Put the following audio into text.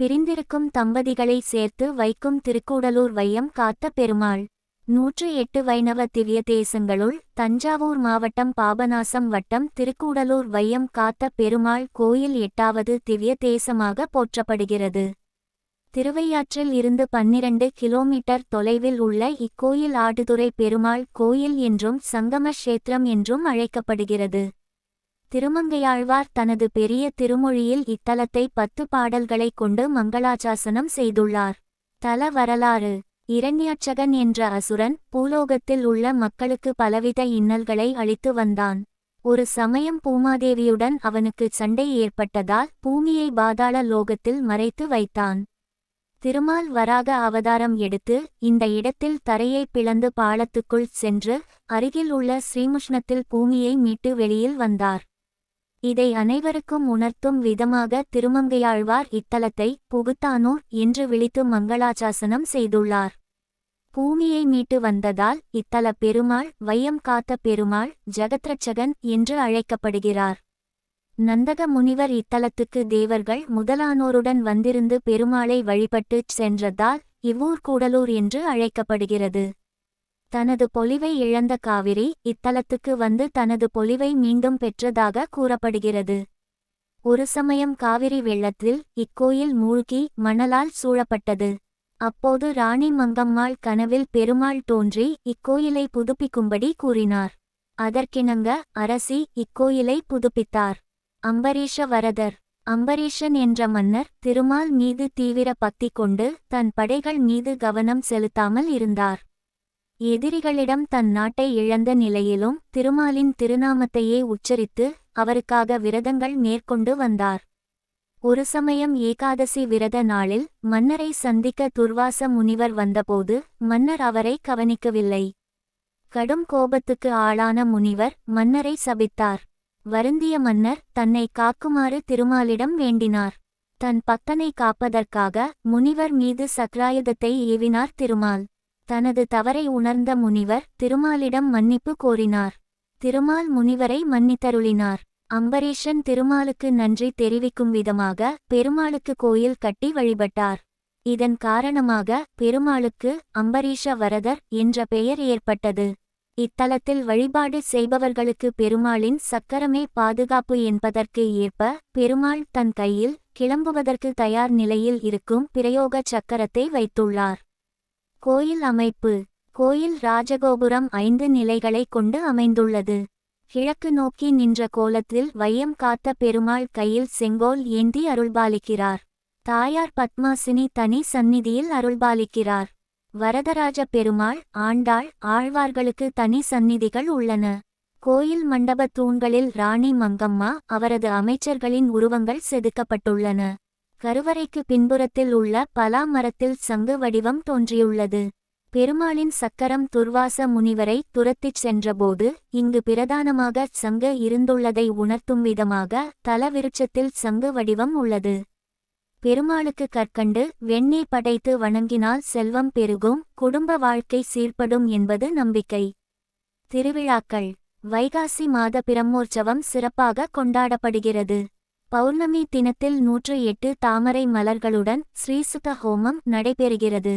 பிரிந்திருக்கும் தம்பதிகளை சேர்த்து வைக்கும் திருக்கூடலூர் வையம் காத்த பெருமாள். நூற்று எட்டு வைணவ திவ்ய தேசங்களுள் தஞ்சாவூர் மாவட்டம் பாபநாசம் வட்டம் திருக்கூடலூர் வையம் காத்த பெருமாள் கோயில் எட்டாவது திவ்ய தேசமாக போற்றப்படுகிறது. திருவையாற்றில் இருந்து பன்னிரண்டு கிலோமீட்டர் தொலைவில் உள்ள இக்கோயில் ஆடுதுறை பெருமாள் கோயில் என்றும் சங்கம க்ஷேத்திரம் என்றும் அழைக்கப்படுகிறது. திருமங்கையாழ்வார் தனது பெரிய திருமொழியில் இத்தலத்தை பத்து பாடல்களைக் கொண்டு மங்களாச்சாசனம் செய்துள்ளார். தல வரலாறு. இரண்யாட்சகன் என்ற அசுரன் பூலோகத்தில் உள்ள மக்களுக்கு பலவித இன்னல்களை அளித்து வந்தான். ஒரு சமயம் பூமாதேவியுடன் அவனுக்கு சண்டை ஏற்பட்டதால் பூமியை பாதாள லோகத்தில் மறைத்து வைத்தான். திருமால் வராக அவதாரம் எடுத்து இந்த இடத்தில் தரையை பிளந்து பாலத்துக்குள் சென்று அருகில் உள்ள ஸ்ரீமுஷ்ணத்தில் பூமியை மீட்டு வெளியில் வந்தார். இதை அனைவருக்கும் உணர்த்தும் விதமாக திருமங்கையாழ்வார் இத்தலத்தை புகுத்தானூர் என்று விழித்து மங்களாச்சாசனம் செய்துள்ளார். பூமியை மீட்டு வந்ததால் இத்தல பெருமாள் வையம் காத்த பெருமாள் ஜகத்ரட்சகன் என்று அழைக்கப்படுகிறார். நந்தக முனிவர் இத்தலத்துக்கு தேவர்கள் முதலானோருடன் வந்திருந்து பெருமாளை வழிபட்டுச் சென்றதால் இவ்வூர் கூடலூர் என்று அழைக்கப்படுகிறது. தனது பொலிவை இழந்த காவிரி இத்தலத்துக்கு வந்து தனது பொலிவை மீண்டும் பெற்றதாக கூறப்படுகிறது. ஒரு சமயம் காவிரி வெள்ளத்தில் இக்கோயில் மூழ்கி மணலால் சூழப்பட்டது. அப்போது ராணி மங்கம்மாள் கனவில் பெருமாள் தோன்றி இக்கோயிலை புதுப்பிக்கும்படி கூறினார். அதற்கிணங்க அரசி இக்கோயிலை புதுப்பித்தார். அம்பரீஷ வரதர். அம்பரீஷன் என்ற மன்னர் திருமால் மீது தீவிர பக்தி கொண்டு தன் படைகள் மீது கவனம் செலுத்தாமல் இருந்தார். எதிரிகளிடம் தன் நாட்டை இழந்த நிலையிலும் திருமாலின் திருநாமத்தையே உச்சரித்து அவருக்காக விரதங்கள் மேற்கொண்டு வந்தார். ஒரு சமயம் ஏகாதசி விரத நாளில் மன்னரை சந்திக்க துர்வாச முனிவர் வந்தபோது மன்னர் அவரை கவனிக்கவில்லை. கடும் கோபத்துக்கு ஆளான முனிவர் மன்னரை சபித்தார். வருந்திய மன்னர் தன்னை காக்குமாறு திருமாலிடம் வேண்டினார். தன் பக்தனை காப்பதற்காக முனிவர் மீது சக்ராயுதத்தை ஏவினார் திருமால். தனது தவறை உணர்ந்த முனிவர் திருமாலிடம் மன்னிப்பு கோரினார். திருமால் முனிவரை மன்னித்தருளினார். அம்பரீஷன் திருமாலுக்கு நன்றி தெரிவிக்கும் விதமாக பெருமாளுக்கு கோயில் கட்டி வழிபட்டார். இதன் காரணமாக பெருமாளுக்கு அம்பரீஷ வரதர் என்ற பெயர் ஏற்பட்டது. இத்தலத்தில் வழிபாடு செய்பவர்களுக்கு பெருமாளின் சக்கரமே பாதுகாப்பு என்பதற்கு ஏற்ப பெருமாள் தன் கையில் கிளம்புவதற்கு தயார் நிலையில் இருக்கும் பிரயோக சக்கரத்தை வைத்துள்ளார். கோயில் அமைப்பு. கோயில் ராஜகோபுரம் ஐந்து நிலைகளை கொண்டு அமைந்துள்ளது. கிழக்கு நோக்கி நின்ற கோலத்தில் வையம் காத்த பெருமாள் கையில் செங்கோல் ஏந்தி அருள்பாலிக்கிறார். தாயார் பத்மாசினி தனி சந்நிதியில் அருள்பாலிக்கிறார். வரதராஜ பெருமாள் ஆண்டாள் ஆழ்வார்களுக்கு தனி சந்நிதிகள் உள்ளன. கோயில் மண்டபத் தூண்களில் ராணி மங்கம்மா அவரது அமைச்சர்களின் உருவங்கள் செதுக்கப்பட்டுள்ளன. கருவறைக்கு பின்புறத்தில் உள்ள பலா மரத்தில் சங்கு வடிவம் தோன்றியுள்ளது. பெருமாளின் சக்கரம் துர்வாச முனிவரை துரத்திச் சென்றபோது இங்கு பிரதானமாக சங்கு இருந்துள்ளதை உணர்த்தும் விதமாக தலவிருட்சத்தில் சங்கு வடிவம் உள்ளது. பெருமாளுக்கு கற்கண்டு வெண்ணெய் படைத்து வணங்கினால் செல்வம் பெருகும் குடும்ப வாழ்க்கை சீர்படும் என்பது நம்பிக்கை. திருவிழாக்கள். வைகாசி மாத பிரம்மோற்சவம் சிறப்பாக கொண்டாடப்படுகிறது. பௌர்ணமி தினத்தில் நூற்று எட்டு தாமரை மலர்களுடன் ஸ்ரீசுத ஹோமம் நடைபெறுகிறது.